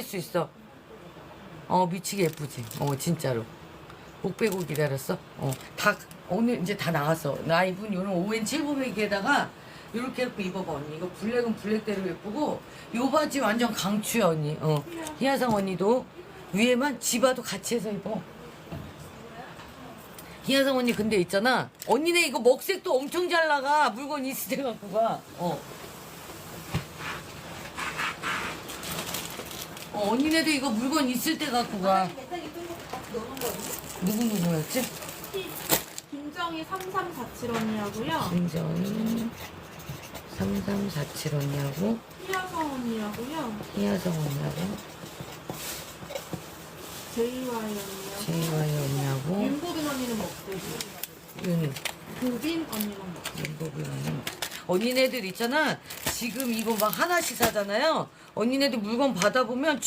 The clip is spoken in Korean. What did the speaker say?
수 있어. 어 미치게 예쁘지. 어 진짜로. 목 빼고 기다렸어. 어다 오늘 이제 다 나왔어. 나 입은 요런 5엔 700에다가 요렇게 해갖고 입어봐 언니. 이거 블랙은 블랙대로 예쁘고 요 바지 완전 강추야 언니. 어 희아상 언니도 위에만 지바도 같이 해서 입어. 희아상 언니 근데 있잖아. 언니네 이거 먹색도 엄청 잘 나가. 물건 있을 때 갖고 가. 어. 어, 언니네도 이거 물건 있을 때 갖고 가. 누구 누구였지? 김정희 3347 언니하고요. 김정희 3347 언니하고 희아성 언니하고요. 희아정 언니하고 JY 언니하고. JY 언니하고 윤보빈 언니는 먹대고. 윤 보빈 언니는 먹대고. 윤보비 언니 언니네들 있잖아 지금 이거 막 하나씩 사잖아요 언니네들 물건 받아보면